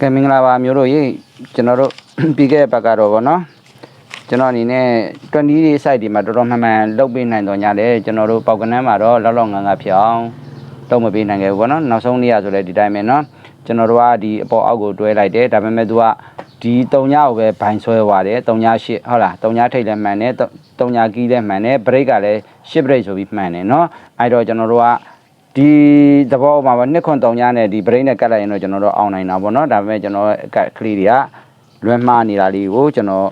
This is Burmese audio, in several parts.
ကဲမင်္ဂလာပါမျိုးတို့ရေကျွန်တော်တို့ပြီးခဲ့တဲ့ဘက်ကတော့ဗောနော်ကျွန်တော်အနေနဲ့20ဒီ site ဒီမှာတော်တော်မှန်မှန်လုပ်ပေးနိုင်တော့ညတယ်ကျွန်တော်တို့ပေါက်ကနန်းမှာတော့လောက်လောက်ငန်းငါဖြစ်အောင်လုပ်မပေးနိုင်ခဲ့ဘူးဗောနော်နောက်ဆုံးနေ့ရဆိုလဲဒီတိုင်းပဲနော်ကျွန်တော်တို့ကဒီအပေါ်အောက်ကိုတွဲလိုက်တယ်ဒါပေမဲ့သူကဒီတုံညကိုပဲဘိုင်ဆွဲသွားတယ်တုံညရှစ်ဟုတ်လားတုံညထိတ်လည်းမှန်တယ်တုံညကီးလည်းမှန်တယ်ဘရိတ်ကလည်းရှစ်ဘရိတ်ဆိုပြီးမှန်တယ်နော်အဲ့တော့ကျွန်တော်တို့က ဒီသဘောမှာပဲနှစ်ခွန်တုံညာနဲ့ဒီဘရိတ်နဲ့ကတ်လိုက်ရင်တော့ကျွန်တော်တို့အောင်နိုင်တာပေါ့နော်ဒါပေမဲ့ကျွန်တော်ရဲ့ကတ်ကလေးတွေကလွဲမှားနေတာလေးကိုကျွန်တော်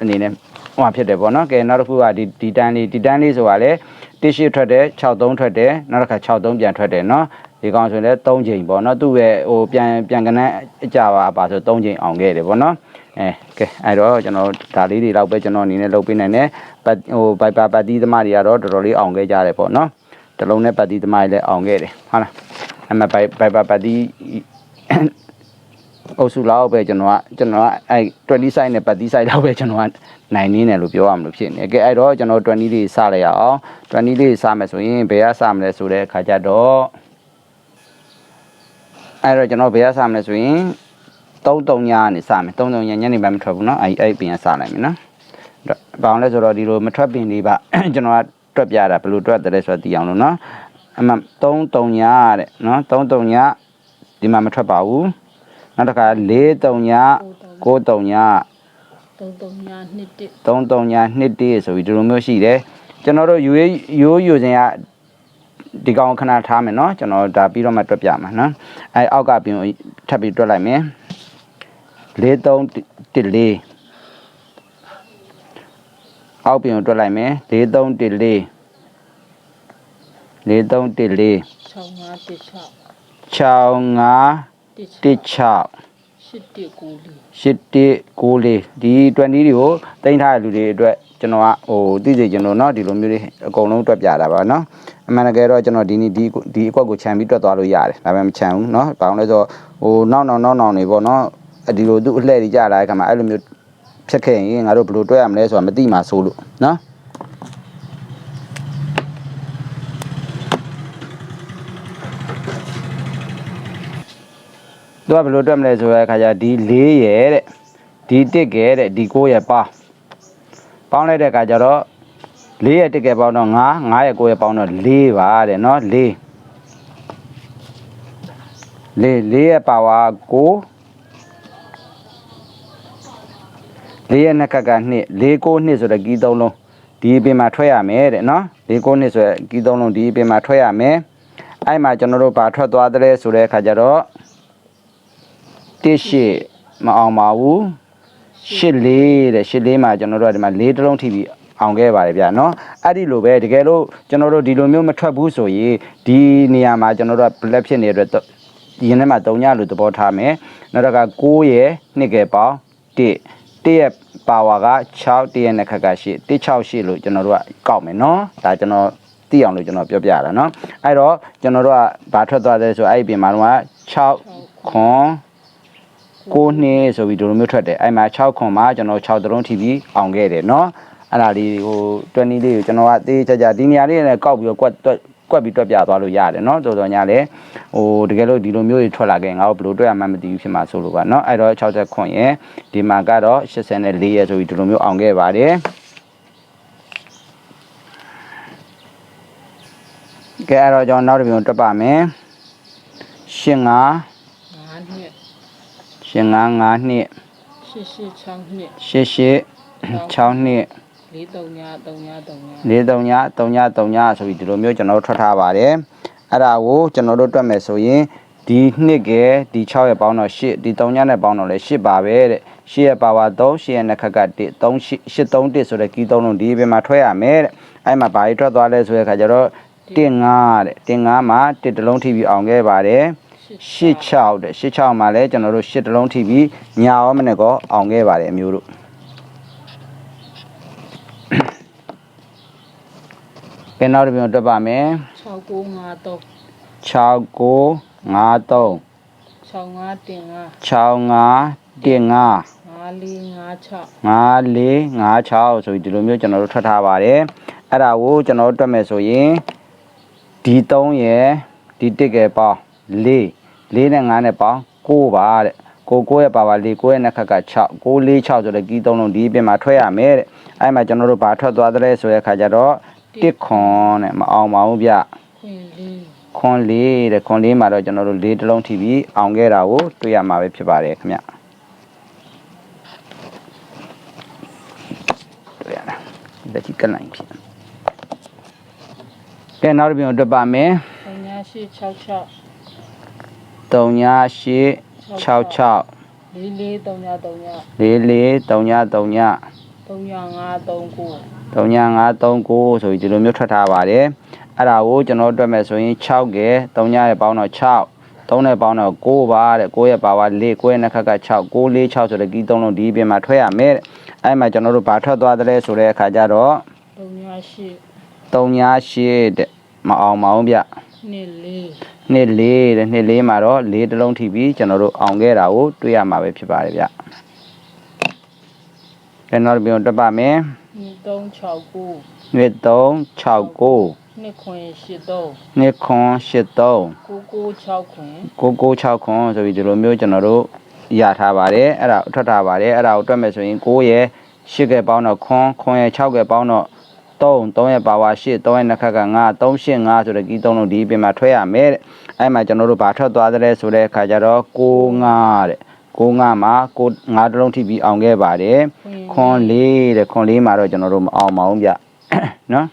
အနေနဲ့ဟိုဖြစ်တယ်ပေါ့နော်ကဲနောက်တစ်ခုကဒီဒီတန်းလေးဒီတန်းလေးဆိုတာလေ1ရှိထွက်တယ်63ထွက်တယ်နောက်တစ်ခါ63ပြန်ထွက်တယ်နော်ဒီကောင်ဆိုရင်လည်း3ချိန်ပေါ့နော်သူ့ရဲ့ဟိုပြန်ပြန်ကနန်းအကြပါပါဆို3ချိန်အောင်ခဲ့တယ်ပေါ့နော်အဲကဲအဲ့တော့ကျွန်တော်ဒါလေးတွေတော့ပဲကျွန်တော်အနေနဲ့လုပ်ပေးနိုင်တယ်ပတ်ဟိုဘိုက်ပါပတ်တီးသမားတွေကတော့တော်တော်လေးအောင်ခဲ့ကြတယ်ပေါ့နော် တလုံးနဲ့ပတ်တီးသမားကြီးလည်းအောင်ခဲ့တယ်ဟုတ်လားအမဘိုင်ဘိုင်ပါပတ်တီးအုပ်စုလောက်ပဲကျွန်တော်ကကျွန်တော်ကအဲ20 site နဲ့ပတ်တီး site လောက်ပဲကျွန်တော်ကနိုင်နေတယ်လို့ပြောရမလို့ဖြစ်နေကဲအဲ့တော့ကျွန်တော်20လေးစလိုက်ရအောင်20လေးစမယ်ဆိုရင်ဘယ်ကစမလဲဆိုတဲ့အခါကျတော့အဲ့တော့ကျွန်တော်ဘယ်ကစမလဲဆိုရင်33ညနေစမယ်33ညညနေပိုင်းမထွက်ဘူးเนาะအဲ့အဲ့ပြင်စလိုက်မယ်နော်ဘာအောင်လဲဆိုတော့ဒီလိုမထွက်ပင်လေးပါကျွန်တော်က တွက်ပြတာဘယ်လိုတွက်တယ်လဲဆိုတော့သိအောင်လို့နော်အမှ3 3ညတဲ့နော်3 3ညဒီမှာမထွက်ပါဘူးနောက်တစ်ခါ4 3ည9 3ညတုံတုံညာနှစ်တစ်3 3ည2တည်းဆိုပြီးဒီလိုမျိုးရှိတယ်ကျွန်တော်တို့ယူရိုးယူစဉ်ကဒီကောင်ခဏထားမယ်နော်ကျွန်တော်ဒါပြီးတော့မှတွက်ပြမှာနော်အဲအောက်ကပြင်ထပ်ပြီးတွက်လိုက်မယ်4 3 1 4 အောက်ပြင်ကိုတွက်လိုက်မယ်4 3 1 4 4314 65တစ်6 65 တစ်6 16 8တစ်9လေး 8194ဒီ20တွေကိုတင်ထားတဲ့လူတွေအတွက်ကျွန်တော်ကဟိုသိစေကျွန်တော်เนาะဒီလိုမျိုးတွေအကုန်လုံးတွက်ပြတာပါเนาะအမှန်တကယ်တော့ကျွန်တော်ဒီနေ့ဒီဒီအကွက်ကိုခြံပြီးတွက်သွားလို့ရတယ်ဒါပေမဲ့မခြံဘူးเนาะဘာလို့လဲဆိုတော့ဟိုနောက်နောက်နောက်နောက်နေပေါ့เนาะဒီလိုသူ့အလှည့်ကြီးကြလာတဲ့ခါမှာအဲ့လိုမျိုး ဖြစ်ခဲ့ရင်ငါတို့ဘယ်လိုတွဲရမလဲဆိုတာမသိမှာစိုးလို့နော်သူကဘယ်လိုတွက်မလဲဆိုတဲ့အခါကျဒီ၄ရဲ့တဲ့ဒီ1ရဲ့တဲ့ဒီ9ရဲ့ပေါင်းပေါင်းလိုက်တဲ့အခါကျတော့၄ရဲ့1ရဲ့ပေါင်းတော့9 9ရဲ့9ရဲ့ပေါင်းတော့4ပါတဲ့နော်4 4 4ရဲ့ပါဝါ9 4ရဲ့နှစ်ခက်က2 4 9 2ဆိုတဲ့ကီးသုံးလုံးဒီအပြင်မှာထွက်ရမယ်တဲ့เนาะ4 9 2ဆိုတဲ့ကီးသုံးလုံးဒီအပြင်မှာထွက်ရမယ်အဲ့မှာကျွန်တော်တို့ဘာထွက်သွားတယ်ဆိုတဲ့အခါကျတော့ တစ်ရှိမအောင်ပါဘူးရှစ်လေးတဲ့ရှစ်လေးမှာကျွန်တော်တို့ကဒီမှာလေးတစ်လုံးထိပြီးအောင်ခဲ့ပါတယ်ဗျာနော်အဲ့ဒီလိုပဲတကယ်လို့ကျွန်တော်တို့ဒီလိုမျိုးမထွက်ဘူးဆိုရင်ဒီနေရာမှာကျွန်တော်တို့က black ဖြစ်နေတဲ့အတွက်ဒီရင်ထဲမှာ3ညလို့သဘောထားမယ်နောက်တော့က9ရဲ့နှစ်ကယ်ပေါင်း1 တစ်ရဲ့ power က6တစ်ရဲ့နှစ်ခက်ကရှိတစ်6ရှိလို့ကျွန်တော်တို့ကကောက်မယ်နော်ဒါကျွန်တော်သိအောင်လို့ကျွန်တော်ပြောပြတာနော်အဲ့တော့ကျွန်တော်တို့ကဘာထွက်သွားလဲဆိုအဲ့ဒီပြင်မှာတော့6ခွန်9နှစ်ဆိုပြီးဒီလိုမျိုးထွက်တယ်အဲ့မှာ6ခွန်မှာကျွန်တော်6သလုံးထိပြီးအောင်ခဲ့တယ်နော်အဲ့ဒါလေးဟို20လေးကိုကျွန်တော်ကသေးချာချာဒီနေရာလေးနဲ့ကောက်ပြီးတော့ကွက် က်ကွက်ပြီးတွက်ပြသွားလို့ရတယ်เนาะတော်တော်ညာလေဟိုတကယ်လို့ဒီလိုမျိုးတွေထွက်လာခဲ့ငါတို့ဘယ်လိုတွက်ရမှန်းမသိဘူးဖြစ်မှာဆိုလို့ပါเนาะအဲ့တော့60ခွန်ရဲ့ဒီမှာကတော့84ရဲ့ဆိုပြီးဒီလိုမျိုးအောင်ခဲ့ပါတယ်ကဲအဲ့တော့ကျွန်တော်နောက်တစ်ပြုံတွက်ပါမယ်ရှင်5 5နှစ် ရှင်5 5နှစ် 88 6နှစ် ရှစ်ရှစ်6နှစ် 43ညာ3ညာ3ညာ၄3ည3ည3ညဆိုပြီးဒီလိုမျိုးကျွန်တော်တို့ထွက်ထားပါတယ်အဲ့ဒါကိုကျွန်တော်တို့တွက်မယ်ဆိုရင်ဒီနှစ်ကဲဒီ6ရဲ့ပေါင်းတော့8ဒီ3ညနဲ့ပေါင်းတော့လည်း8ပါပဲတဲ့8ရဲ့ပါဝါ3 8ရဲ့နှစ်ခက်က1 3 8 8 3 1ဆိုတဲ့ကီး3လုံးဒီပြင်မှာထွက်ရမယ်တဲ့အဲ့မှာဘာကြီးထွက်သွားလဲဆိုတဲ့ခါကျတော့1 5တဲ့1 5မှာ1တစ်လုံးထိပြီးအောင်ခဲ့ပါတယ်86တဲ့86မှာလည်းကျွန်တော်တို့8တစ်လုံးထိပြီးညာရောမနဲ့ကောအောင်ခဲ့ပါတယ်အမျိုးတို့ ကဲနောက်တစ်ပြုံတွက်ပါမယ်6953 6953 65တင်5 65တင်5 5456 5456ဆိုပြီးဒီလိုမျိုးကျွန်တော်တို့ထွက်ထားပါတယ်အဲ့ဒါကိုကျွန်တော်တို့တွက်မယ်ဆိုရင်ဒီ3ရယ်ဒီ1ကယ်ပေါင်း4 4နဲ့5နဲ့ပေါင်း9ပါတဲ့9ကိုကိုရဲ့ပါဝါလေးကိုရဲ့နှစ်ခက်က6 6 4 6ဆိုတဲ့ကီးသုံးလုံးဒီအပြင်မှာထွက်ရမယ်တဲ့အဲ့မှာကျွန်တော်တို့ဘာထွက်သွားတဲ့ဆိုတဲ့အခါကျတော့ တစ်ခွန်တဲ့မအောင်ပါဘူးဗျခွင်လေးခွန်လေးတဲ့ခွန်လေးမှာတော့ကျွန်တော်တို့လေးတစ်လုံးထိပြီးအောင်ခဲ့တာကိုတွေ့ရမှာပဲဖြစ်ပါတယ်ခင်ဗျတွေ့ရလားလက်ကြီးကလိုင်းဖြစ်ကဲနောက်တစ်ပြန်တွေ့ပါမယ်သုံးညာရှိ66 3866လေးလေးသုံး ညာသုံးညာ44 3939သုံးညာ5 3 9 3939ဆိုပြီးဒီလိုမျိုးထွက်ထားပါတယ်အဲ့ဒါကိုကျွန်တော်တွက်မယ်ဆိုရင်6ကဲ3ညရဲ့ပေါင်းတော့6 3နဲ့ပေါင်းတော့9ပါတဲ့9ရဲ့ပါဝါ4 9ရဲ့နှစ်ခက်က6 9 4 6ဆိုတဲ့ကီးသုံးလုံးဒီအပြင်မှာထွက်ရမယ်တဲ့အဲ့မှာကျွန်တော်တို့ဘာထွက်သွားတယ်လဲဆိုတဲ့အခါကျတော့သုံးညာရှိ3ည8တဲ့မအောင်မအောင်ဗျနှစ်လေးနှစ်4တဲ့နှစ်4မှာတော့4တစ်လုံးထိပြီးကျွန်တော်တို့အောင်ခဲ့တာကိုတွေ့ရမှာပဲဖြစ်ပါတယ်ဗျကဲနောက်တစ်ပြန်တွက်ပါမယ် နှစ်369နှစ်369နှစ်ခွင်83နှစ်ခွန်83 996ခွင်996ခွန်ဆိုပြီးဒီလိုမျိုးကျွန်တော်တို့ရထားပါတယ်အဲ့ဒါထွက်ထားပါတယ်အဲ့ဒါကိုတွက်မယ်ဆိုရင်9ရဲ့10ကဲပေါင်းတော့ခွန်ခွန်ရဲ့6ကဲပေါင်းတော့3 3ရဲ့ပါဝါ8 3ရဲ့နှစ်ခက်က9 3 8 5ဆိုတဲ့ကီးသုံးလုံးဒီအပြင်မှာထွက်ရမယ်တဲ့အဲ့မှာကျွန်တော်တို့ဘာထွက်သွားသလဲဆိုတဲ့အခါကျတော့9 5တဲ့ 9 5မှာ9 5တစ်လုံးထိပြီးအောင်ခဲ့ပါတယ်ခွန်4တဲ့ခွန်4မှာတော့ကျွန်တော်တို့မအောင်ပါဘူးဗျနော်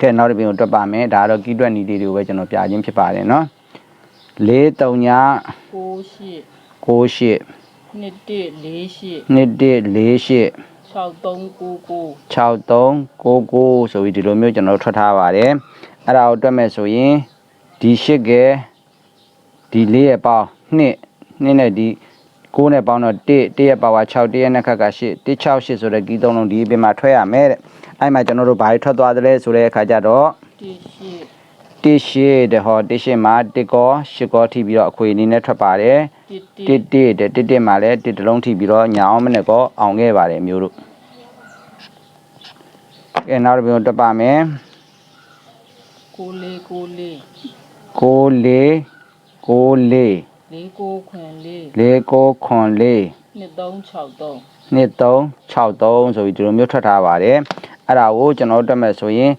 ကဲနောက်တစ်ပြင်ကိုတွက်ပါမယ်ဒါကတော့ကီးတွက်နီလေးတွေကိုပဲကျွန်တော်ပြခြင်းဖြစ်ပါတယ်နော်4 3ည98 98နှစ်တစ်48နှစ်1 48 6399 6399ဆိုပြီးဒီလိုမျိုးကျွန်တော်တို့ထွက်ထားပါတယ်အဲ့ဒါကိုတွက်မယ်ဆိုရင်ဒီ8ကဲဒီ4ရဲ့ပေါင်း 2 2နဲ့ဒီ9နဲ့ပေါင်းတော့1 1ရဲ့ပါဝါ6 1ရဲ့နှစ်ခက်က8 168ဆိုတဲ့ကီးသုံးလုံးဒီအပြင်မှာထွက်ရမယ်တဲ့အဲ့မှာကျွန်တော်တို့ဘာတွေထွက်သွားသလဲဆိုတဲ့အခါကျတော့18တစ်ရှိတဲ့ဟောတစ်ရှိမှာတစ်ကောရှစ်ကောထိပြီးတော့အခွေအနေနဲ့ထွက်ပါတယ်11တစ်တစ်တဲ့တစ်တစ်မှာလည်းတစ်တစ်လုံးထိပြီးတော့ညာအောင်မနဲ့ကောအောင်ခဲ့ပါတယ်မျိုးတို့ကဲနောက်တစ်ပြန်တက်ပါမယ်ကိုလေးကိုလေးကို လေးကိုလေးလေးကိုခွင်လေးလေးကိုခွန်လေးနှစ်363နှစ်3 63ဆိုပြီးဒီလိုမျိုးထွက်ထားပါတယ်အဲ့ဒါကိုကျွန်တော်တို့တက်မယ်ဆိုရင်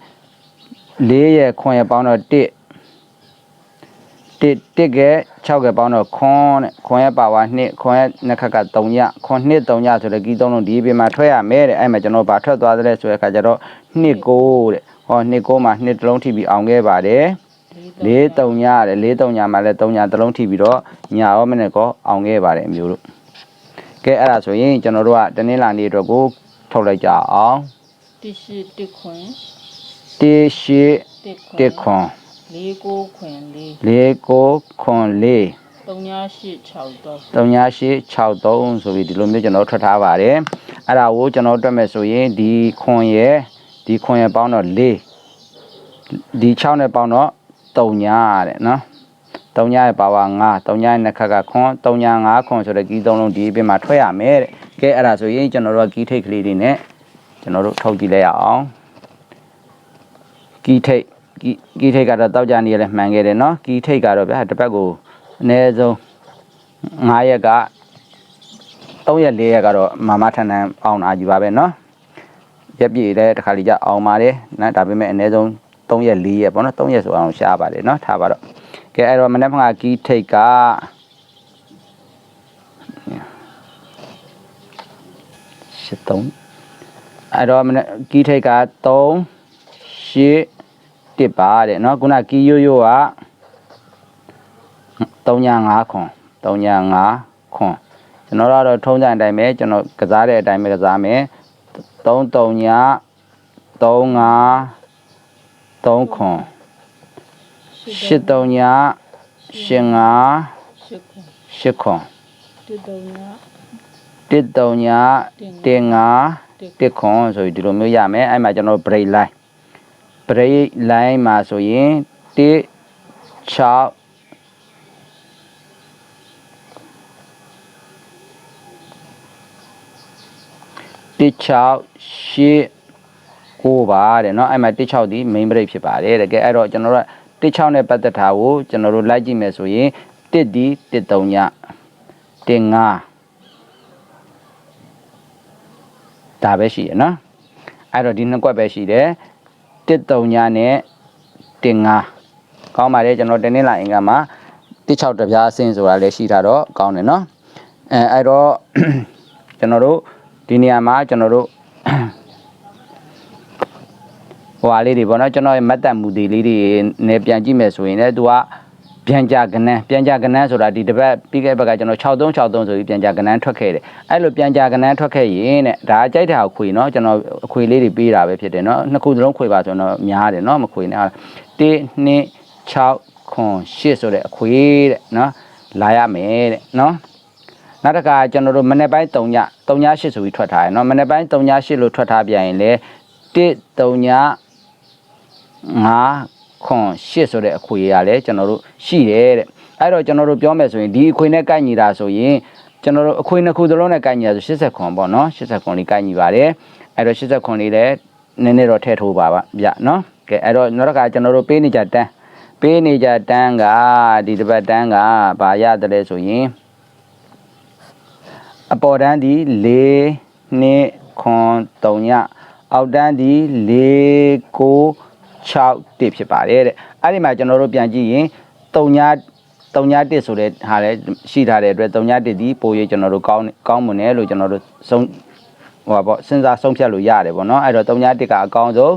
လေးရဲ့ခွန်ရဲ့ပေါင်းတော့1တစ်တစ်ကဲ6ကဲပေါင်းတော့ခွန်တဲ့ခွန်ရဲ့ပါဝါ2ခွန်ရဲ့နှစ်ခက်က3ညခွန်2 3ညဆိုတဲ့ကီးသုံးလုံးဒီပြင်မှာထွက်ရမယ်တဲ့အဲ့မှာကျွန်တော်ဗာထွက်သွားတဲ့ဆိုတဲ့အခါကျတော့2 9တဲ့ဟော2 9မှာ2တစ်လုံးထိပြီးအောင်ခဲ့ပါတယ် 4 3ညတဲ့4 3ညမှာလည်း3ညတစ်လုံးထိပြီးတော့ညာရောမနဲ့ကောအောင်ခဲ့ပါတယ်အမျိုးတို့ကဲအဲ့ဒါဆိုရင်ကျွန်တော်တို့ကတနင်္လာနေ့အတွက်ကိုထုတ်လိုက်ကြအောင်18တစ်ခွင်1 8တစ်ခွင်1ခွန်လေးကိုခွင်လေး4 9ခွန်4 3863 3863ဆိုပြီးဒီလိုမျိုးကျွန်တော်ထွက်ထားပါတယ်အဲ့ဒါကိုကျွန်တော်တွက်မယ်ဆိုရင်ဒီခွန်ရဲ့ဒီခွန်ရဲ့ပေါင်းတော့4ဒီ6နဲ့ပေါင်းတော့ 3ညာတဲ့နော်3ညာရဲ့ပါဝါ9 3ညာရဲ့နှစ်ခက်ကခွန်3ညာ5ခွန်ဆိုတဲ့ကီးသုံးလုံးဒီအပြင်မှာထွက်ရမယ်တဲ့ကဲအဲ့ဒါဆိုရင်ကျွန်တော်တို့ကကီးထိတ်ကလေးတွေနဲ့ကျွန်တော်တို့ထုတ်ကြည့်လိုက်ရအောင်ကီးထိတ်ကီးကီးထိတ်ကတော့တောက်ကြနေရလဲမှန်ခဲ့တယ်နော်ကီးထိတ်ကတော့ဗျာတစ်ပတ်ကိုအနည်းဆုံး 9ရက်က3ရက်4ရက်ကတော့မမထန်ထန်အောင်တာယူပါပဲเนาะရက်ပြည့်တဲ့တစ်ခါလေးကြအောင်ပါတယ်နော်ဒါပေမဲ့အနည်းဆုံး 3ရက်4ရက်ပေါ့နော်3ရက်ဆိုအောင်ရှားပါတယ်เนาะထားပါတော့ကဲအဲ့တော့မနေ့ကကီးထိတ်က73အဲ့တော့မနေ့ကီးထိတ်က3 8တစ်ပါတဲ့เนาะခုနကီးရိုးရိုးက3ည5ခွန်3ည5ခွန်ကျွန်တော်တို့ကတော့ထုံးစံအတိုင်းပဲကျွန်တော်ကစားတဲ့အတိုင်းပဲကစားမယ်3 3ည3 5 3ခွန်8 3ည8 5 8ခွင်8ခွန်တစ်တုံညာ1 3ည1 5 1ခွန်ဆိုပြီးဒီလိုမျိုးရမယ်အဲ့မှာကျွန်တော် break line break line မှာဆိုရင်1 6 16 8 9ပါတဲ့เนาะအဲ့မှာ16ဒီ main break ဖြစ်ပါတယ်တကယ်အဲ့တော့ကျွန်တော်တို့16နဲ့ပတ်သက်တာကိုကျွန်တော်တို့လိုက်ကြည့်မယ်ဆိုရင် တစ်ဒီတစ်တုံညတင်ငါဒါပဲရှိရနော်အဲ့တော့ဒီနှစ်ကွက်ပဲရှိတယ်တစ်တုံညနဲ့တင်ငါကောင်းပါတယ်ကျွန်တော်တနေ့လာအင်္ဂါမှာတစ်6တပြားအဆင်းဆိုတာလည်းရှိတာတော့ကောင်းတယ်နော်အဲအဲ့တော့ ကျွန်တော်တို့ဒီနေရာမှာကျွန်တော်တို့ ဟိုဟာလေးတွေပေါ့နော်ကျွန်တော်ရဲ့မတ်တပ်မှုတွေလေးတွေနဲ့ပြန်ကြည့်မယ်ဆိုရင်လည်းသူကပြန်ကြကနန်းပြန်ကြကနန်းဆိုတာဒီတစ်ပတ်ပြီးခဲ့ဘက်ကကျွန်တော်6363ဆိုပြီးပြန်ကြကနန်းထွက်ခဲ့တယ်အဲ့လိုပြန်ကြကနန်းထွက်ခဲ့ရင်တဲ့ဒါကြိုက်တာကိုခွေနော်ကျွန်တော်အခွေလေးတွေပေးတာပဲဖြစ်တယ်နော်နှစ်ခုစလုံးခွေပါဆိုတော့များတယ်နော်မခွေနဲ့1 2 6ခွန်8ဆိုတဲ့အခွေတဲ့နော်လာရမယ်တဲ့နော်နောက်တစ်ခါကျွန်တော်တို့မနေ့ပိုင်း3ည3ည8ဆိုပြီးထွက်ထားတယ်နော်မနေ့ပိုင်း3ည8လို့ထွက်ထားပြန်ရင်လေ1 3ည 9ခွန်8ဆိုတဲ့အခွေရလည်းကျွန်တော်တို့ရှိတယ်တဲ့အဲ့တော့ကျွန်တော်တို့ပြောမယ်ဆိုရင်ဒီအခွေနဲ့ကိုက်ညီတာဆိုရင်ကျွန်တော်တို့အခွေနှစ်ခုသလုံးနဲ့ကိုက်ညီတာဆို80ခွန်ပေါ့နော်80ခွန်လေးကိုက်ညီပါတယ်အဲ့တော့80ခွန်လေးလည်းနည်းနည်းတော့ထည့်ထိုးပါပါဗျနော်ကဲအဲ့တော့နောက်တစ်ခါကျွန်တော်တို့ပေးနေကြတန်းပေးနေကြတန်းကဒီတစ်ပတ်တန်းကဘာရတယ်လဲဆိုရင်အပေါ်တန်းဒီ၄နှစ်ခွန်3ညအောက်တန်းဒီ၄9 6တစ်ဖြစ်ပါတယ်တဲ့အဲ့ဒီမှာကျွန်တော်တို့ပြန်ကြည့်ရင်3ညာ3ညာတစ်ဆိုတဲ့ဟာလည်းရှိထားတဲ့အတွက်3ညာတစ်ဒီပို၍ကျွန်တော်တို့ကောင်းကောင်းမွန်တယ်လို့ကျွန်တော်တို့ဆုံးဟိုပါပေါ့စဉ်းစားဆုံးဖြတ်လို့ရတယ်ပေါ့နော်အဲ့တော့3ညာတစ်ကအကောင်းဆုံး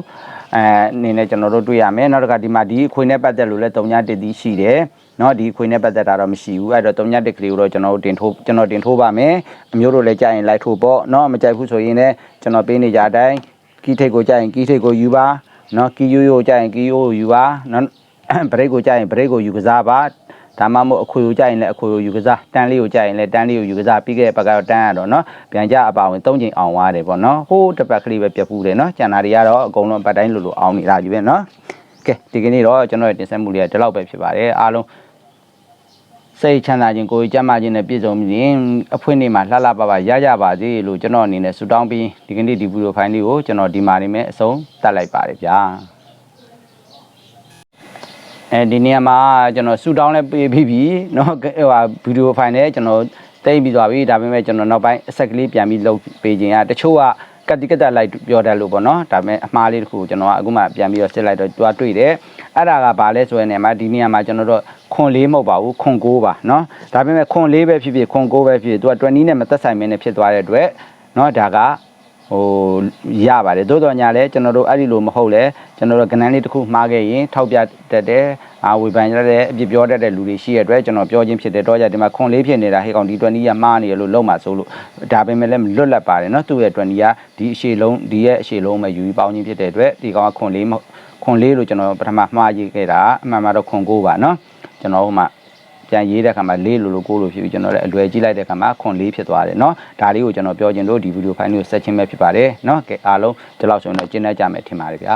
အဲအနေနဲ့ကျွန်တော်တို့တွေ့ရမယ်နောက်တစ်ခါဒီမှာဒီအခွေနဲ့ပတ်သက်လို့လည်း3ညာတစ်ဒီရှိတယ်နော်ဒီခွေနဲ့ပတ်သက်တာတော့မရှိဘူးအဲ့တော့3ညတက်ကလေးကိုတော့ကျွန်တော်တို့တင်ထိုးကျွန်တော်တင်ထိုးပါမယ်အမျိုးတို့လည်းကြိုက်ရင်လိုက်ထိုးပေါ့နော်မကြိုက်ဘူးဆိုရင်လည်းကျွန်တော်ပေးနေကြအတိုင်းကီးထိတ်ကိုကြိုက်ရင်ကီးထိတ်ကိုယူပါ နော်ကီယိုယိုကြရင်ကီယိုယူပါနော်ဘရိတ်ကိုကြရင်ဘရိတ်ကိုယူကစားပါဒါမှမဟုတ်အခွေကိုကြရင်လည်းအခွေကိုယူကစားတန်းလေးကိုကြရင်လည်းတန်းလေးကိုယူကစားပြီးခဲ့တဲ့ဘက်ကတော့တန်းရတော့နော်ပြန်ကြအပါဝင်၃ချိန်အောင်သွားတယ်ပေါ့နော်ဟိုးတစ်ပတ်ကလေးပဲပြတ်ဖူးတယ်နော်ကျန်တာတွေကတော့အကုန်လုံးပတ်တိုင်းလိုလိုအောင်နေတာကြီးပဲနော်ကဲဒီကနေ့တော့ကျွန်တော်တင်ဆက်မှုလေးကဒီလောက်ပဲဖြစ်ပါတယ်အားလုံး စိတ်ချမ်းသာခြင်းကိုယ်ကြမ်းမာခြင်းနဲ့ပြည့်စုံပြီးရင်အဖွင့်နေမှာလှလှပပရကြပါစေလို့ကျွန်တော်အနေနဲ့ဆုတောင်းပြီးဒီကနေ့ဒီဗီဒီယိုဖိုင်လေးကိုကျွန်တော်ဒီမှာနေမဲ့အဆုံးတတ်လိုက်ပါတယ်ဗျာ အဲဒီနေရာမှာကျွန်တော်ဆူတောင်းလဲပေးပြီးပြီเนาะဟိုဟာဗီဒီယိုဖိုင်နဲ့ကျွန်တော်တိတ်ပြီးသွားပြီဒါပေမဲ့ကျွန်တော်နောက်ပိုင်းအဆက်ကလေးပြန်ပြီးလုပ်ပေးခြင်းอ่ะတချို့ကကတိကတလိုက်ပြောတတ်လို့ပေါ့เนาะဒါပေမဲ့အမှားလေးတစ်ခုကျွန်တော်ကအခုမှပြန်ပြီးတော့စစ်လိုက်တော့တွားတွေ့တယ် အဲ့ဒါကဘာလဲဆိုရင်နေမှာဒီနေရာမှာကျွန်တော်တို့ခွန်လေးမဟုတ်ပါဘူးခွန်ကိုးပါเนาะဒါပေမဲ့ခွန်လေးပဲဖြစ်ဖြစ်ခွန်ကိုးပဲဖြစ်ဖြစ်သူက20နဲ့မသက်ဆိုင်မင်းနဲ့ဖြစ်သွားတဲ့အတွက်เนาะဒါက ဟိုရပါတယ်သို့တော်ညာလဲကျွန်တော်တို့အဲ့ဒီလိုမဟုတ်လဲကျွန်တော်တို့ကဏ္ဍလေးတစ်ခုမှားခဲ့ရင်ထောက်ပြတတ်တယ်အာဝေဖန်ရတဲ့အပြစ်ပြောတတ်တဲ့လူတွေရှိရတဲ့အတွက်ကျွန်တော်ပြောချင်းဖြစ်တယ်တော့ကြဒီမှာခွန်လေးဖြစ်နေတာဟေ့ကောင်ဒီ20ကမှားနေရလို့လုံးမှာစိုးလို့ဒါပေမဲ့လည်းလွတ်လပ်ပါတယ်နော်သူ့ရဲ့20ကဒီအရှိလုံးဒီရဲ့အရှိလုံးပဲယူပြီးပေါင်းချင်းဖြစ်တဲ့အတွက်ဒီကောင်ကခွန်လေးမ ခွန်လေးလို့ကျွန်တော်ပထမမှားရေးခဲ့တာအမှန်မှာတော့ခွန်ကိုပါနော်ကျွန်တော်ဟိုမှာ ပြန်ရေးတဲ့ခါမှာလေးလိုလိုကိုလိုဖြစ်ပြီးကျွန်တော်လည်းအလွယ်ကြည့်လိုက်တဲ့ခါမှာခွန်လေးဖြစ်သွားတယ်เนาะဒါလေးကိုကျွန်တော်ပြောချင်လို့ဒီဗီဒီယိုဖိုင်လေးကိုဆက်ချင်းပဲဖြစ်ပါတယ်เนาะကဲအားလုံးဒီလောက်ဆိုရင်တော့ကျင်းနေကြမယ်ထင်ပါတယ်ဗျာ